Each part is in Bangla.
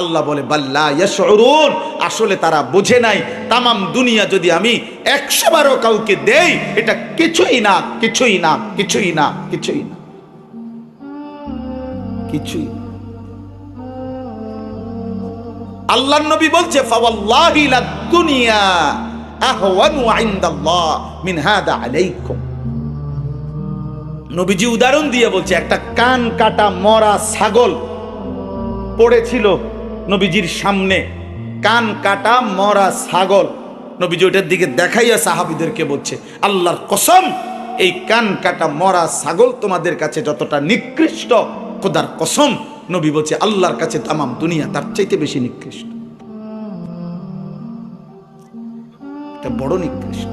আল্লাহ বলে বাল্লা ইয়াশউরুন। আসলে তারা বোঝে নাই, তামাম দুনিয়া যদি আমি একশো বারো কাউকে দেই, এটা কিছুই না কিছুই না কিছুই না কিছুই না। কিছুই আল্লাহ নবী বলছে মিন নবীজি উদাহরণ দিয়ে বলছে, একটা কান কাটা মরা ছাগল পড়েছিল নবীজির সামনে কান কাটা মরা ছাগল। নবীজি ওটার দিকে দেখাইয়া সাহাবিদেরকে বলছে, আল্লাহর কসম, এই কান কাটা মরা ছাগল তোমাদের কাছে যতটা নিকৃষ্ট, খোদার কসম। নবী বলছে, আল্লাহর কাছে তামাম দুনিয়া তার চাইতে বেশি নিকৃষ্ট। বড় নিকৃষ্ট।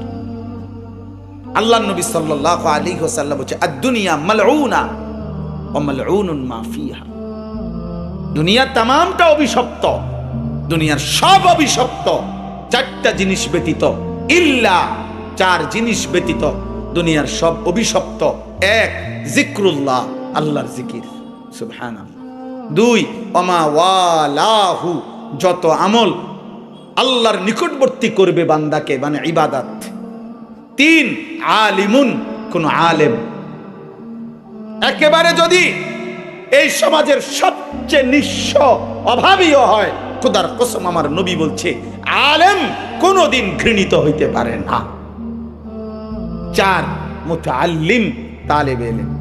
আল্লাহ নবী সাল্লাল্লাহু আলাইহি ওয়াসাল্লাম বলছে আর দুনিয়া মালউনা ওয়া মালউনুন মা ফিহা দুনিয়া তামামটা অভিশপ্ত, দুনিয়ার সব অভিশপ্ত, চারটা জিনিস ব্যতীত, ইল্লা চার জিনিস ব্যতীত দুনিয়ার সব অভিশপ্ত। এক, জিক্রুল্লাহ, আল্লাহর জিকির। সুবহানাল্লাহ। দুই অমা ওয়ালাহু, যত আমল আল্লাহর নিকটবর্তী করবে বান্দাকে মানে ইবাদাত। তিন, আলিমুন, কোন আলেম। একেবারে যদি এই সমাজের সবচেয়ে নিঃস্ব অভাবীও হয়। খুদার কসম আমার নবী বলছে, আলেম কোনোদিন ঘৃণিত হইতে পারে না। চার, মুতাআল্লিম তালেব এলেম।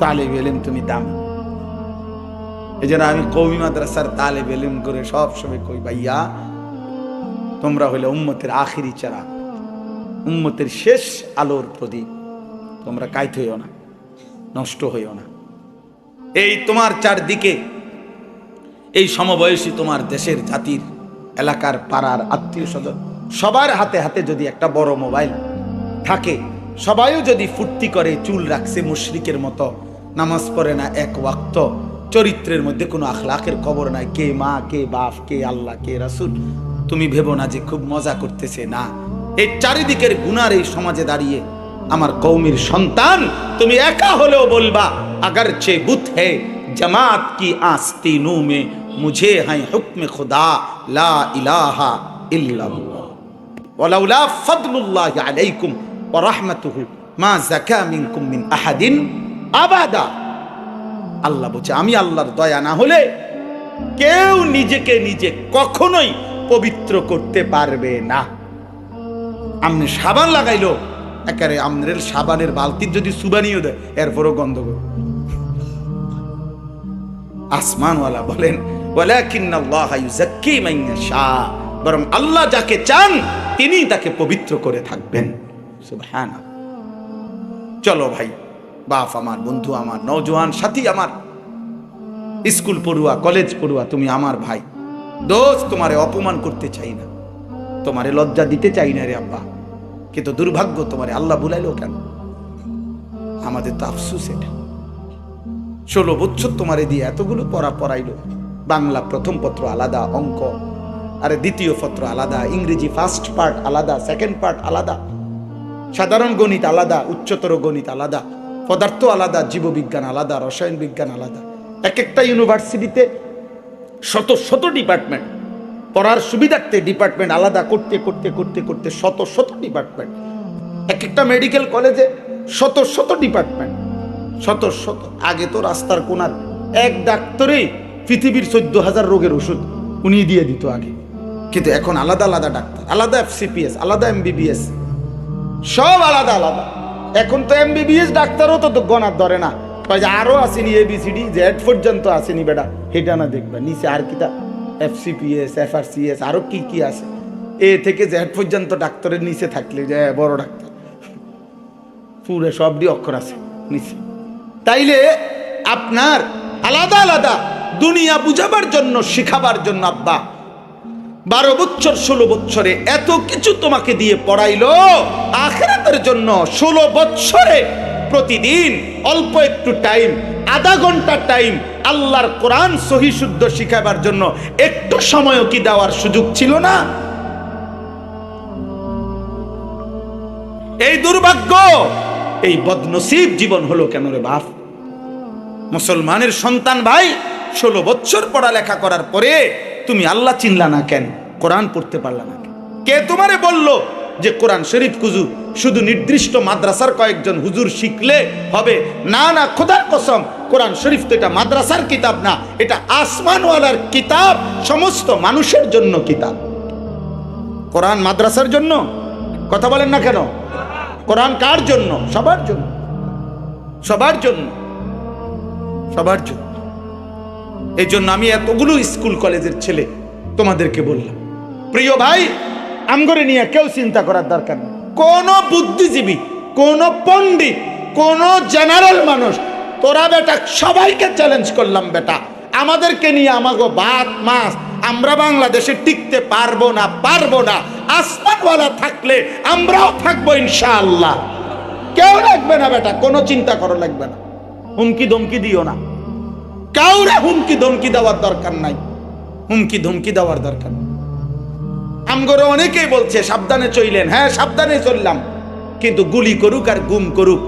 তালেব এলেম তুমি দাম। এই জন্য আমি কৌমি মাদ্রাসার তালেব এলেম করে সব সময় কই, ভাইয়া, তোমরা হইলে উম্মতের আখিরি চারা, উম্মতের শেষ আলোর প্রদীপ, তোমরা কাইত হইও না। নষ্ট হইও না। এই তোমার চারদিকে, এই সমবয়সী তোমার দেশের জাতির এলাকার পাড়ার আত্মীয় স্বজন সবার হাতে হাতে যদি একটা বড় মোবাইল থাকে, সবাইও যদি ফুর্তি করে, চুল রাখছে মুশরিকের মতো, নামাজ পড়ে না এক ওয়াক্ত, চরিত্রের মধ্যে কোনো আখলাকের খবর নাই, কে মা, কে বাপ, কে আল্লাহ, কে রাসুল, তুমি ভেবো না যে খুব মজা করতেছে। না, এই চারিদিকের গুনার এই সমাজে দাঁড়িয়ে আমার কৌমির সন্তান, তুমি একা হলেও বলবা আগার চে বুথ হে, জমাত কি আস্তি নু মে মুঝে হাই হুকমে খুদা, লা ইলাহা ইল্লাল্লাহ। ওয়ালাউলা ফাদলুল্লাহি আলাইকুম ওয়া রাহমাতুহু মা যাকা মিনকুম মিন আহাদিন আবাদা। আল্লাহ বলছে, আমি আল্লাহর দয়া না হলে কেউ নিজেকে নিজে কখনোই পবিত্র করতে পারবে না। আপনি সাবান লাগাইলো একেবারে আমনের সাবানের বালতির যদি সুবানিও দেয়, এরপরও গন্ধ আসমানওয়ালা বলেন বরং আল্লাহ যাকে চান তিনি তাকে পবিত্র করে থাকবেন। সুবহানাল্লাহ। চলো ভাই, বাপ আমার, বন্ধু আমার, নওজোয়ান সাথী আমার, স্কুল পড়ুয়া, কলেজ পড়ুয়া, তুমি আমার ভাই। দোস্ত তোমারে অপমান করতে চাই না। তোমারে লজ্জা দিতে চাই না রে আব্বা। কিন্তু দুর্ভাগ্য তোমারে আল্লাহ বুলাইলো কেন? আমাদের তো আফসুস এটা। ষোলো বছর তোমারে দিয়ে এতগুলো পড়া পড়াইলো। বাংলা প্রথম পত্র আলাদা, অঙ্ক, আরে দ্বিতীয় পত্র আলাদা, ইংরেজি ফার্স্ট পার্ট আলাদা সেকেন্ড পার্ট আলাদা। সাধারণ গণিত আলাদা, উচ্চতর গণিত আলাদা, পদার্থ আলাদা, জীববিজ্ঞান আলাদা, রসায়ন বিজ্ঞান আলাদা। এক একটা ইউনিভার্সিটিতে শত শত ডিপার্টমেন্ট পড়ার সুবিধার্থে ডিপার্টমেন্ট আলাদা করতে করতে করতে করতে শত শত ডিপার্টমেন্ট এক একটা মেডিকেল কলেজে শত শত ডিপার্টমেন্ট শত শত। আগে তো রাস্তার কোনার এক ডাক্তারই পৃথিবীর চোদ্দ হাজার রোগের ওষুধ উনি দিয়ে দিত আগে। কিন্তু এখন আলাদা আলাদা ডাক্তার, আলাদা এফসিপিএস আলাদা এমবিবিএস সব আলাদা আলাদা। এখন তো এমবিবিএস ডাক্তারও তো গণার ধরে না। আরও আসেনি এবিসিডি জেড পর্যন্ত আসেনি বেটা। হেটা না দেখবা, নিচে আর কিতা এফসিপিএস এফআরসিএস আরও কি কি আছে? এ থেকে জেড পর্যন্ত ডাক্তারের নিচে থাকলে যে বড় ডাক্তার। পুরো সবটি অক্ষর আছে নিচে। তাইলে আপনার আলাদা আলাদা দুনিয়া বুঝাবার জন্য, শিখাবার জন্য, আব্বা। বারো বছর ষোলো বছরে এত কিছু তোমাকে দিয়ে পড়াইলো, আখেরাতের জন্য ষোলো বছরে প্রতিদিন অল্প একটু টাইম আধা ঘণ্টা টাইম আল্লাহর কোরআন সহি শুদ্ধ শিখাবার জন্য একটু সময়ও কি দেওয়ার সুযোগ ছিল না? এই দুর্ভাগ্য, এই বদনসিব জীবন হলো কেন রে বাপ? মুসলমানের সন্তান ভাই, ষোলো বছর পড়ালেখা করার পরে তুমি আল্লাহ চিনলা না কেন? কোরআন পড়তে পারলা না? কে তোমারে বলল? যে কোরআন শরীফ কুজু শুধু নির্দিষ্ট মাদ্রাসার কয়েকজন হুজুর শিখলে হবে। না না, খোদার কসম, কোরআন শরীফ তো এটা মাদ্রাসার কিতাব না, এটা আসমানওয়ালার কিতাব, সমস্ত মানুষের জন্য কিতাব। কোরআন মাদ্রাসার জন্য? কথা বলেন না কেন? কোরআন কার জন্য? সবার জন্য। সবার জন্য। সবার জন্য। এই জন্য আমি এতগুলো স্কুল কলেজের ছেলে তোমাদেরকে বললাম। প্রিয় ভাই আমগরে নিয়ে কেউ চিন্তা করার দরকার নেই। কোন বুদ্ধিজীবী, কোন পণ্ডিত, কোন জেনারেল মানুষ, তোরা বেটা সবাইকে চ্যালেঞ্জ করলাম বেটা। আমাদেরকে নিয়ে আমাগো ভাত মাছ। আমরা বাংলাদেশে টিকতে পারব না পারব না। আসমানওয়ালা থাকলে আমরাও থাকব ইনশাআল্লাহ। কেউ লাগবে না বেটা, কোনো চিন্তা করো লাগবে না। হুমকি ধমকি দিও না। কাউরে হুমকি ধমকি দেওয়ার দরকার নাই। হুমকি ধমকি দেওয়ার দরকার নেই। আমগরে অনেকেই বলছে, সাবধানে চইলেন। হ্যাঁ সাবধানে চললাম। কিন্তু গুলি করুক আর গুম করুক,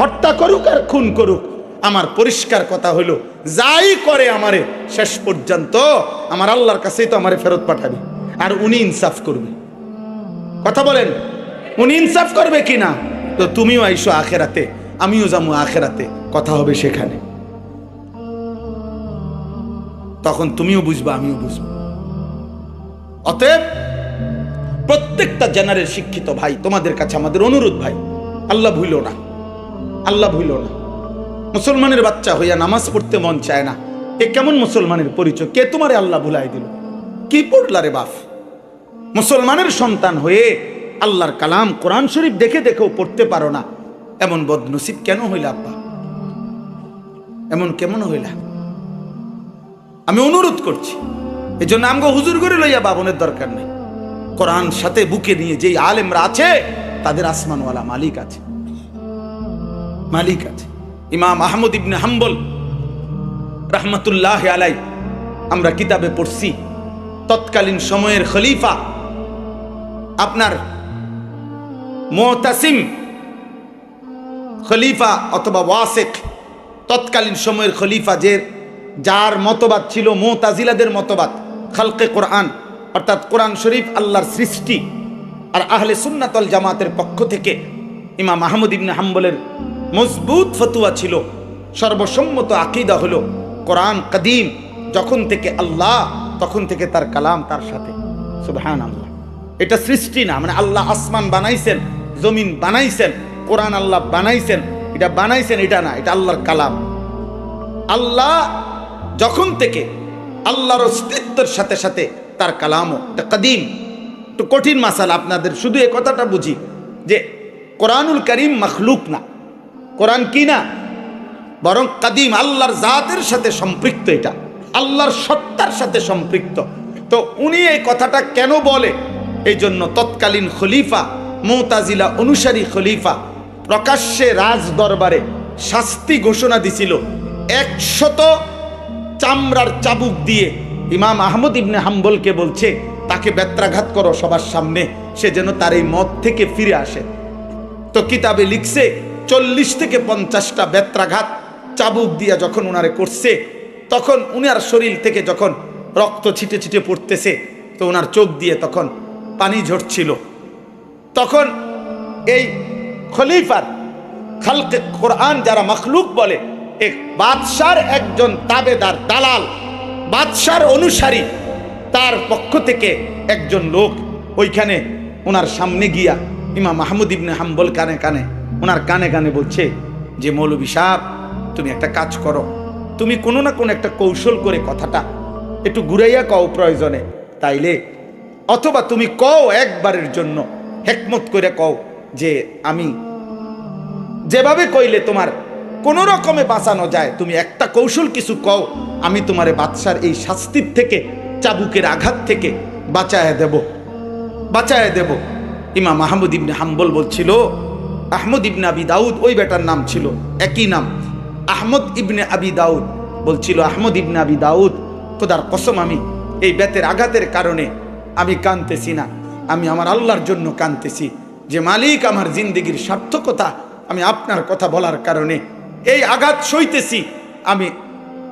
হত্যা করুক আর খুন করুক, আমার পরিষ্কার কথা হলো, যাই করে আমারে, শেষ পর্যন্ত আমার আল্লাহর কাছেই তো আমারে ফেরত পাঠাবে, আর উনি ইনসাফ করবে। কথা বলেন, উনি ইনসাফ করবে কি না? তো তুমিও আইসো আখেরাতে, আমিও যাব আখেরাতে, কথা হবে সেখানে। তখন তুমিও বুঝবা, আমিও বুঝব। অতএব প্রত্যেকটা জেনারেল শিক্ষিত ভাই তোমাদের কাছে আমাদের অনুরোধ ভাই, আল্লাহ ভুইল না, আল্লাহ ভুইল না। মুসলমানের বাচ্চা হইয়া নামাজ পড়তে মন চায় না, এ কেমন মুসলমানের পরিচয়? কে তোমারে আল্লাহ ভুলাই দিল? কি পড়লা রে বাপ? মুসলমানের সন্তান হয়ে আল্লাহর কালাম কোরআন শরীফ দেখে দেখেও পড়তে পারো না, এমন বদনসিব কেন হইলা আব্বা? এমন কেমন হইলা? আমি অনুরোধ করছি এই জন্য আমগো হুজুর করে লইয়া বাবনের দরকার নেই। কোরআন সাথে বুকে নিয়ে যেই আলেমরা আছে, তাদের আসমানওয়ালা মালিক আছে। মালিক আছে। ইমাম আহমদ ইবনে হাম্বল রহমতুল্লাহ আলাই আমরা কিতাবে পড়ছি, তৎকালীন সময়ের খলিফা, আপনার মোতাসিম খলিফা অথবা ওয়াসেক, তৎকালীন সময়ের খলিফা যে, যার মতবাদ ছিল মোতাজিলাদের মতবাদ, খালকে কোরআন। অর্থাৎ কোরআন শরীফ আল্লাহর সৃষ্টি আর আহলে সুন্নাতল জামাতের পক্ষ থেকে ইমাম আহমদ ইবনে হাম্বলের মজবুত ফতুয়া ছিল। সর্বসম্মত আকিদা হলো কোরআন কদিম, যখন থেকে আল্লাহ, তখন থেকে তার কালাম তার সাথে। সুবহান আল্লাহ এটা সৃষ্টি না মানে আল্লাহ আসমান বানাইছেন, জমিন বানাইছেন, কোরআন আল্লাহ বানাইছেন, এটা বানাইছেন, এটা না, এটা আল্লাহর কালাম। আল্লাহ যখন থেকে আল্লাহর অস্তিত্বের সাথে সাথে তার কালামও, এটা কদিম। একটু কঠিন মাসাল, আপনাদের শুধু এ কথাটা বুঝি, যে কোরআনুল করিম মখলুক না। কোরআন কি না? বরং কাদিম, আল্লাহর জাতের সাথে সম্পৃক্ত এটা। আল্লাহর সত্তার সাথে সম্পৃক্ত। তো উনি এই কথাটা কেন বলে? এই জন্য তৎকালীন খলিফা, মোতাজিলা অনুসারী খলিফা, প্রকাশ্যে রাজ দরবারে শাস্তি ঘোষণা দিছিল, একশত চামড়ার চাবুক দিয়ে ইমাম আহমদ ইবনে হাম্বলকে বলছে, তাকে ব্যত্রাঘাত করো সবার সামনে, সে যেন তার এই মত থেকে ফিরে আসে। তো কিতাবে লিখছে, চল্লিশ থেকে পঞ্চাশটা ব্যত্রাঘাত চাবুক দিয়া যখন উনারে করছে, তখন উনার শরীর থেকে যখন রক্ত ছিটে ছিটে পড়তেছে, তো ওনার চোখ দিয়ে তখন পানি ঝরছিল। তখন এই খলিফার খালকে কোরআন যারা মখলুক বলে এক বাদশার একজন তাবেদার দালাল বাদশার অনুসারী তার পক্ষ থেকে একজন লোক ওইখানে ওনার সামনে গিয়া ইমাম মাহমুদ ইবনে হাম্বল কানে কানে ওনার কানে কানে বলছে যে মৌলবী সাহেব, তুমি একটা কাজ করো। তুমি কোনো না কোনো একটা কৌশল করে কথাটা একটু ঘুরাইয়া কও প্রয়োজনে। তাইলে অথবা তুমি কও একবারের জন্য, হেকমত করে কও যে, আমি যেভাবে কইলে তোমার কোনো রকমে বাঁচানো যায়। তুমি একটা কৌশল কিছু কও, আমি তোমারে বাদশার এই শাস্তির থেকে, চাবুকের আঘাত থেকে বাঁচায় দেব। বাঁচায় দেব। ইমাম মাহমুদ ইবনে হাম্বল বলছিল, আহমদ ইবনে আবি দাউদ, ওই বেটার নাম ছিল, একই নাম। আহমদ ইবনে আবি দাউদ বলছিল, আহমদ ইবনে আবি দাউদ, খোদার কসম আমি, এই বেতের আঘাতের কারণে আমি কানতেছি না। আমি আমার আল্লাহর জন্য কানতেছি যে মালিক আমার জিন্দগির সার্থকতা, আমি আপনার কথা বলার কারণে এই আঘাত সইতেছি। আমি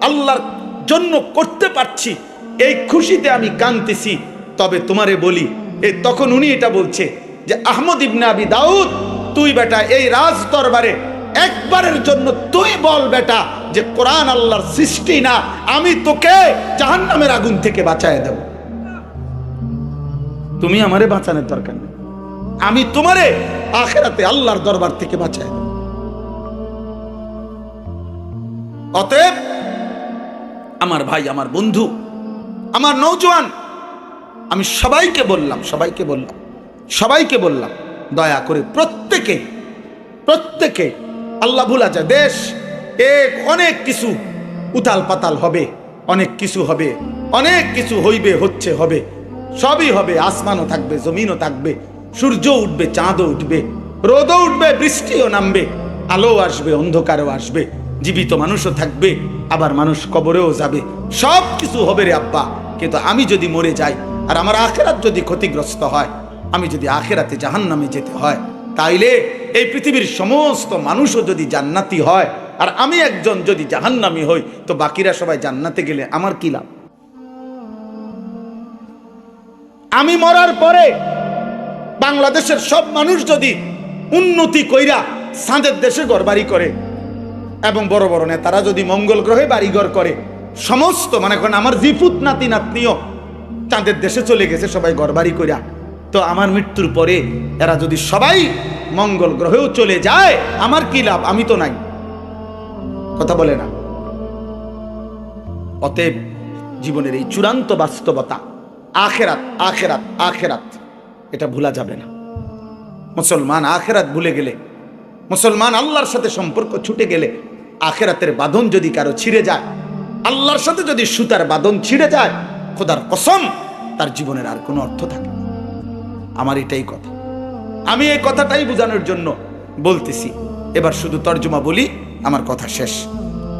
আল্লাহর জন্য করতে পারছি। এই খুশিতে আমি কাঁদতেছি। তবে তোমারে বলি এই তখন উনি এটা বলছে যে, আহমদ ইবনে আবি দাউদ, তুই বেটা এই রাজ দরবারে একবারের জন্য তুই বল বেটা যে, কোরআন আল্লাহর সৃষ্টি না, আমি তোকে জাহান্নামের আগুন থেকে বাঁচায় দেব। তুমি আমারে বাঁচানোর দরকার নেই। আমি তোমারে আখেরাতে আল্লাহর দরবার থেকে বাঁচায় দেব। অতএব আমার ভাই আমার বন্ধু আমার নৌজওয়ান আমি সবাইকে বললাম সবাইকে বললাম সবাইকে বললাম দয়া করে প্রত্যেকে প্রত্যেকে আল্লাহ ভুলা যায়। দেশ এক অনেক কিছু উতাল পাতাল হবে অনেক কিছু হবে অনেক কিছু হইবে হচ্ছে হবে। সবই হবে আসমানও থাকবে জমিনও থাকবে সূর্য উঠবে চাঁদও উঠবে রোদও উঠবে বৃষ্টিও নামবে আলো আসবে অন্ধকারও আসবে। জীবিত মানুষও থাকবে, আবার মানুষ কবরেও যাবে। সব কিছু হবে রে আব্বা। কিন্তু আমি যদি মরে যাই, আর আমার আখেরাত যদি ক্ষতিগ্রস্ত হয়, আমি যদি আখেরাতে জাহান্নামে যেতে হয়, তাইলে এই পৃথিবীর সমস্ত মানুষও যদি জান্নাতি হয়, আর আমি একজন যদি জাহান্নামি হই, তো বাকিরা সবাই জান্নাতে গেলে আমার কি লাভ? আমি মরার পরে বাংলাদেশের সব মানুষ যদি উন্নতি কইরা সাঁদের দেশে ঘরবাড়ি করে এবং বড় বড় নেতারা যদি মঙ্গল গ্রহে বাড়িঘর করে, সমস্ত মানে করেন আমার জিপুত নাতি নাতনিও চাঁদের দেশে চলে গেছে, সবাই ঘরবাড়ি কইরা। তো আমার মৃত্যুর পরে এরা যদি সবাই মঙ্গল গ্রহেও চলে যায়, আমার কি লাভ? আমি তো নাই। কথা বলে না। অতএব জীবনের এই চূড়ান্ত বাস্তবতা, আখেরাত আখেরাত আখেরাত, এটা ভুলা যাবে না। মুসলমান আখেরাত ভুলে গেলে, মুসলমান আল্লাহর সাথে সম্পর্ক ছুটে গেলে আখেরাতের বাঁধন যদি কারও ছিঁড়ে যায়, আল্লাহর সাথে যদি সুতার বাঁধন ছিঁড়ে যায়, খোদার কসম, তার জীবনের আর কোনো অর্থ থাকে না। আমার এটাই কথা। আমি এই কথাটাই বোঝানোর জন্য বলতেছি। এবার শুধু তর্জমা বলি, আমার কথা শেষ।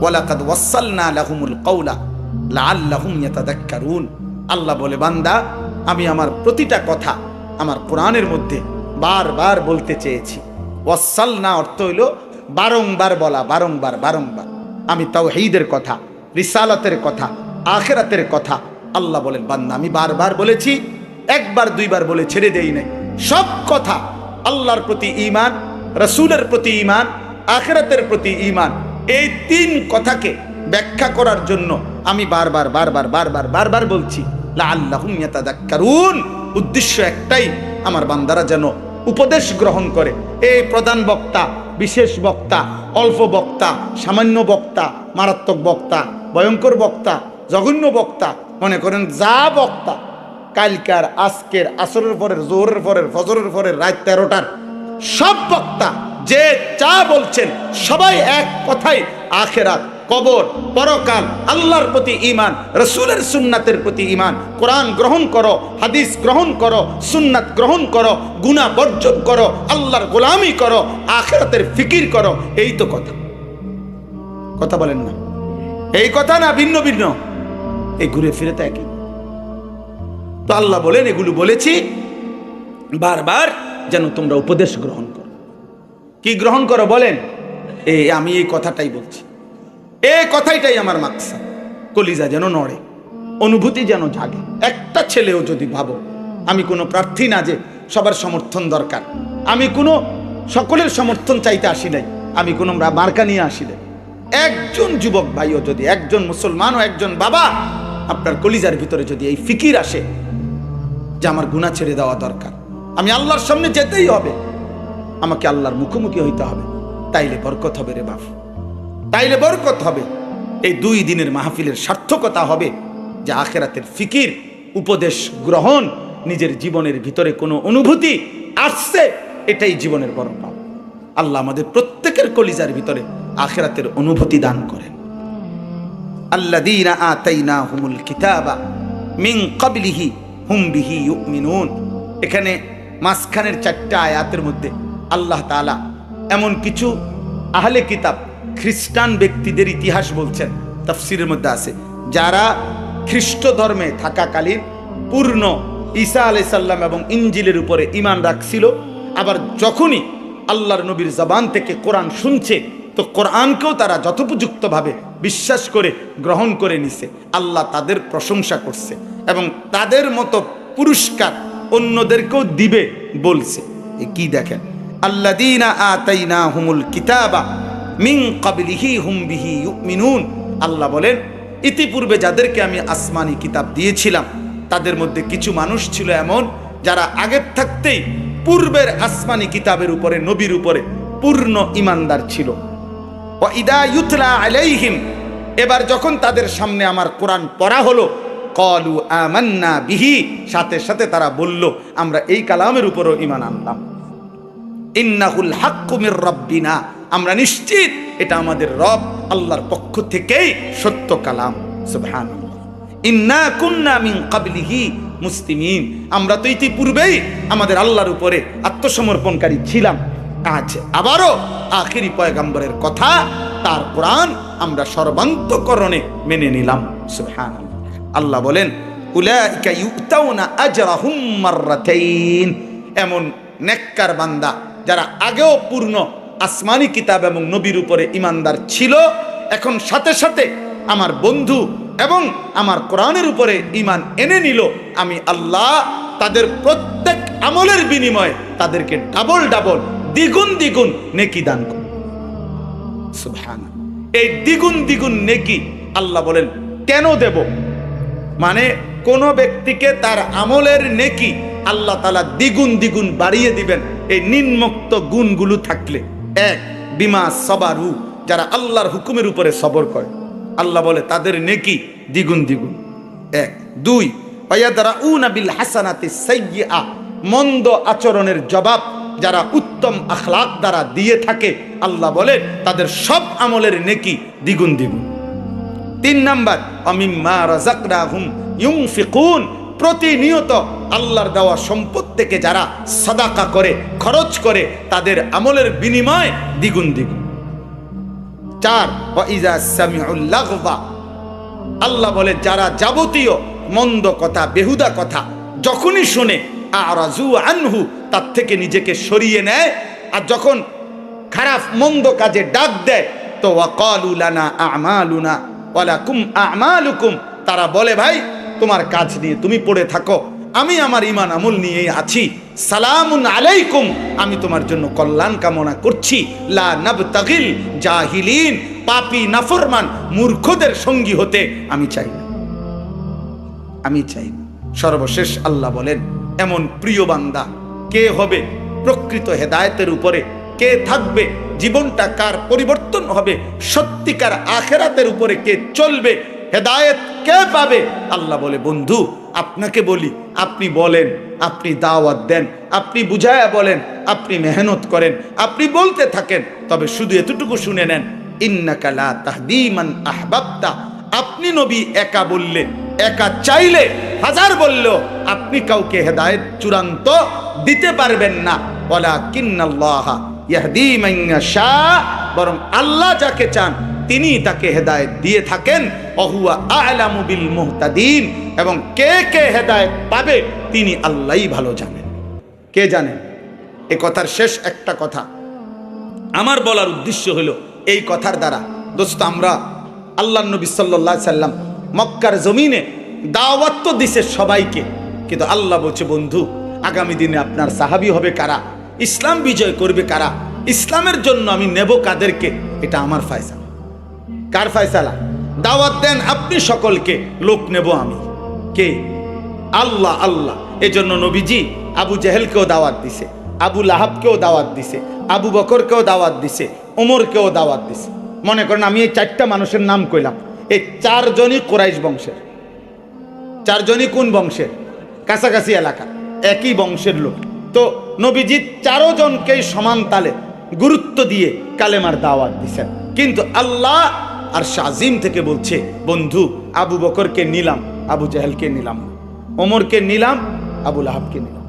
ওয়ালাকাদ ওয়াসালনা লাহুমুল কওলা, লাআল্লাহুম ইয়াতাদাক্কারুন। আল্লাহ বলে, বান্দা, আমি আমার প্রতিটা কথা আমার কোরআনের মধ্যে বারবার বলতে চেয়েছি। ওয়াসালনা অর্থ হইল বারংবার বলা, বারংবার বারংবার। আমি তাওহীদের কথা, রিসালাতের কথা, আখেরাতের কথা আল্লাহ বলেন, বান্দা, আমি বারবার বলেছি, একবার, দুইবার বলে ছেড়ে দেই নাই। সব কথা আল্লাহর প্রতি ঈমান, রসুলের প্রতি ঈমান, আখেরাতের প্রতি ঈমান, এই তিন কথাকে ব্যাখ্যা করার জন্য আমি বারবার বারবার বারবার বারবার বলছি ইয়াতাদাক্কারুন। উদ্দেশ্য একটাই, আমার বান্দারা যেন উপদেশ গ্রহণ করে। এই প্রধান বক্তা বিশেষ বক্তা, অল্প বক্তা, সামান্য বক্তা, মারাত্মক বক্তা, ভয়ঙ্কর বক্তা, জঘন্য বক্তা, মনে করেন যা বক্তা, কালকার, আজকের, আসরের পরের জোরের পরের, ফজরের পরের, রাত তেরোটার, সব বক্তা, যে চা বলছেন, সবাই এক কথাই আখেরাত। কবর, পরকাল, আল্লাহর প্রতি ইমান রসুলের সুন্নাতের প্রতি ইমান কোরআন গ্রহণ করো, হাদিস গ্রহণ করো, সুন্নাত গ্রহণ করো গুণা বর্জন করো, আল্লাহর গোলামি করো, আখেরাতের ফিকির করো, এই তো কথা। কথা বলেন না। এই কথা না ভিন্ন ভিন্ন। এই ঘুরে ফিরে তো একই। তো আল্লাহ বলেন, এগুলো বলেছি, বারবার যেন তোমরা উপদেশ গ্রহণ করো। কি গ্রহণ করো বলেন? এ, আমি এই কথাটাই বলছি। এই কথাইটাই আমার মাকসা কলিজা যেন নড়ে, অনুভূতি যেন জাগে। একটা ছেলেও যদি ভাবো, আমি কোনো প্রার্থী না যে সবার সমর্থন দরকার। আমি কোনো সকলের সমর্থন চাইতে আসি নাই, আমি কোনো মার্কা নিয়ে আসি নাই। একজন যুবক ভাইও যদি, একজন মুসলমান ও একজন বাবা, আপনার কলিজার ভিতরে যদি এই ফিকির আসে যে আমার গুণা ছেড়ে দেওয়া দরকার, আমি আল্লাহর সামনে যেতেই হবে। আমাকে আল্লাহর মুখোমুখি হইতে হবে। তাইলে বরকত হবে রে বাপ। তাইলে বরকত হবে। এই দুই দিনের মাহফিলের সার্থকতা হবে যে আখেরাতের ফিকির, উপদেশ গ্রহণ, নিজের জীবনের ভিতরে কোনো অনুভূতি আসছে, এটাই জীবনের বড় পাও আল্লাহ আমাদের প্রত্যেকের কলিজার ভিতরে আখেরাতের অনুভূতি দান করেন। আল্লাযীনা আতাইনাহুমুল কিতাবা মিন ক্বাবলিহি হুম বিহি ইউমিনুন। এখানে মাঝখানের চারটা আয়াতের মধ্যে আল্লাহ তাআলা এমন কিছু আহলে কিতাব খ্রিস্টান ব্যক্তিদের ইতিহাস বলছেন, তাফসিরের মধ্যে আছে। যারা খ্রিস্ট ধর্মে থাকাকালীন পূর্ণ ঈসা আলাইসাল্লাম এবং ইঞ্জিলের উপরে ইমান রাখছিল, আবার যখনই আল্লাহর নবীর জবান থেকে কোরআন শুনছে, তো কোরআনকেও তারা যথোপযুক্তভাবে বিশ্বাস করে, গ্রহণ করে নিছে। আল্লাহ তাদের প্রশংসা করছে এবং তাদের মতো পুরস্কার অন্যদেরকেও দিবে বলছে। কি দেখেন? আল্লাদিনা আতাইনা হুমুল কিতাবা মিন কাবলিহি হুম ইউমিনুন। আল্লাহ বলেন, ইতিপূর্বে যাদেরকে আমি আসমানি কিতাব দিয়েছিলাম, তাদের মধ্যে কিছু মানুষ ছিল এমন যারা আগের থাকতেই পূর্বের আসমানি কিতাবের উপরে, নবীর উপরে পূর্ণ ইমানদার ছিল। ইদা ইউতলা আলাইহিম, এবার যখন তাদের সামনে আমার কোরআন পড়া হলো, কলু আমান্না বিহি, সাথে সাথে তারা বলল, আমরা এই কালামের উপরও ইমান আনলাম। ইন্নাহুল হাক্কুমির রব্বিনা আমরা নিশ্চিত এটা আমাদের রব আল্লাহর পক্ষ থেকেই সত্য কালাম। সুবহানাল্লাহ। ইন্না কুন্না মিন কাবলিহি মুসলিমিন। আমরা তো ইতিপূর্বেই আমাদের আল্লাহর উপরে আত্মসমর্পণকারী ছিলাম। আজ আবারও আখেরি পয়গাম্বরের কথা তার কোরআন আমরা সর্বান্তকরণে মেনে নিলাম। সুবহানাল্লাহ। আল্লাহ বলেন, উলাইকা ইউতাউনা আজরাহুম মাররাতাইন। এমন নেককার বান্দা যারা আগেও পূর্ণ আসমানি কিতাব এবং নবীর উপরে ইমানদার ছিল। এখন সাথে সাথে আমার বন্ধু এবং আমার কোরআনের উপরে ইমান এনে নিল। আমি আল্লাহ তাদের প্রত্যেক আমলের বিনিময়ে তাদেরকে ডাবল ডাবল দ্বিগুণ দ্বিগুণ নেকি দান এই দ্বিগুণ দ্বিগুণ নেকি আল্লাহ বলেন, কেন দেব? মানে কোন ব্যক্তিকে তার আমলের নেকি আল্লাহ তালা দ্বিগুণ দ্বিগুণ বাড়িয়ে দিবেন। এই নিম্মুক্ত গুণগুলো থাকলে এক, বিমা সবারু, যারা আল্লাহর হুকুমের উপরে সবর করে। আল্লাহ বলে, তাদের নেকি দ্বিগুণ দ্বিগুণ। এক, দুই বিল হাসানাতি সাইয়্যিআ, মন্দ আচরণের জবাব যারা উত্তম আখলাক দ্বারা দিয়ে থাকে, আল্লাহ বলে, তাদের সব আমলের নেকি দ্বিগুণ দ্বিগুণ। তিন নাম্বার অমিম্মা রাজাকনাহুম ইউনফিকুন প্রতিনিয়ত আল্লাহর দেওয়া সম্পদ থেকে যারা সাদাকা করে, খরচ করে, তাদের আমলের বিনিময় দ্বিগুণ দ্বিগুণ। চার আল্লাহ বলে, যারা যাবতীয় মন্দ কথা, বেহুদা কথা যখনই শুনে আনহু, তার থেকে নিজেকে সরিয়ে নেয়। আর যখন খারাপ, মন্দ কাজে ডাক দেয়, তো আমালুনা আমালুকুম, তারা বলে, ভাই তোমার কাজ নিয়ে তুমি পড়ে থাকো। আমি আমার ইমান আমল নিয়েই আছি। সালামুন আলাইকুম। আমি তোমার জন্য কল্যাণ কামনা করছি। লা নাবতাগিল জাহিলিন। পাপী, নাফরমান, মূর্খদের সঙ্গী হতে আমি চাই না। আমি চাই। সর্বশেষ আল্লাহ বলেন, এমন প্রিয় বান্দা, কে হবে প্রকৃত হেদায়তের উপরে? কে থাকবে? জীবনটা কার পরিবর্তন হবে? সত্যিকার আখেরাতের উপরে কে চলবে? হেদায়েত কে পাবে? আল্লাহ বলে, বন্ধু, আপনাকে বলি, আপনি বলেন, আপনি দাওয়াত দেন, আপনি বুঝায়া বলেন, আপনি মেহনত করেন, আপনি বলতে থাকেন, তবে শুধু এতটুকু শুনে নেন, ইন্নাকা লা তাহদিমান আহবাবতা। আপনি নবী একা বললে, একা চাইলে হাজার বললেও আপনি কাউকে হেদায়েত চূড়ান্ত দিতে পারবেন না। বলা কিন্নাল্লাহ ইয়াহদি মান ইয়াশা, বরং আল্লাহ যাকে চান তিনি তাকে হেদায়ত দিয়ে থাকেন। অহুয়া আলামু বিল মুহতাদিন। এবং কে কে হেদায়েত পাবে, তিনি আল্লাহই ভালো জানেন। কে জানেন এ কথার শেষ একটা কথা। আমার বলার উদ্দেশ্য হলো, এই কথার দ্বারা, দোস্ত, আমরা আল্লাহ নবী সাল্লাহ সাল্লাম মক্কার জমিনে দাওয়াত তো দিছে সবাইকে, কিন্তু আল্লাহ বলছে, বন্ধু, আগামী দিনে আপনার সাহাবি হবে কারা? ইসলাম বিজয় করবে কারা? ইসলামের জন্য আমি নেব কাদেরকে? এটা আমার ফায়সালা কার ফায়সালা? দাওয়াত দেন আপনি সকলকে, লোক নেব আমি। কে? আল্লাহ আল্লাহ। এজন্য নবীজি আবু জেহেলকেও দাওয়াত দিছে, আবু লাহাবকেও দাওয়াত দিছে, আবু বকরকেও দাওয়াত দিছে, ওমরকেও দাওয়াত দিছে। মনে করেন আমি এই চারটা মানুষের নাম কইলাম। এই চারজনই কোরাইশ বংশের। চারজনই কোন বংশের? কাছাকাছি এলাকা, একই বংশের লোক। তো নবীজি চারো জনকেই সমান তালে গুরুত্ব দিয়ে কালেমার দাওয়াত দিছেন। কিন্তু আল্লাহ আর শাজিম থেকে বলছে, বন্ধু, আবু বকরকে নিলাম, আবু জাহেলকে নিলাম, ওমরকে নিলাম, আবু লাহাবকে নিলাম।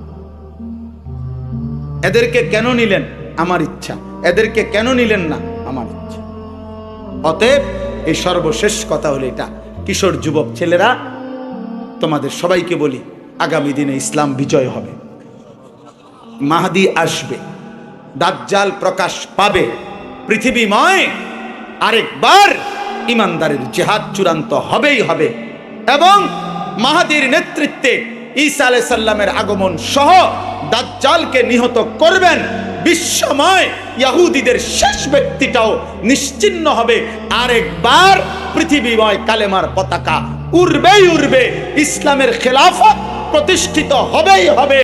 এদেরকে কেন নিলেন? আমার ইচ্ছা। এদেরকে কেন নিলেন না? আমার ইচ্ছা। অতএব এই সর্বশেষ কথা হলো এটা। কিশোর যুবক ছেলেরা, তোমাদের সবাইকে বলি, আগামী দিনে ইসলাম বিজয় হবে। মাহাদি আসবে। দাজ্জাল প্রকাশ পাবে। পৃথিবীময় আরেকবার ইমানদারের জেহাদ চূড়ান্ত হবেই হবে। এবং মাহাদির নেতৃত্বে ঈসা আলাই সাল্লামের আগমন সহ দাজ্জালকে নিহত করবেন বিশ্বময় ইয়াহুদিদের শেষ ব্যক্তিটাও নিশ্চিন্ন হবে। আরেকবার পৃথিবীময় কালেমার পতাকা উড়বেই উড়বে, ইসলামের খেলাফত প্রতিষ্ঠিত হবেই হবে।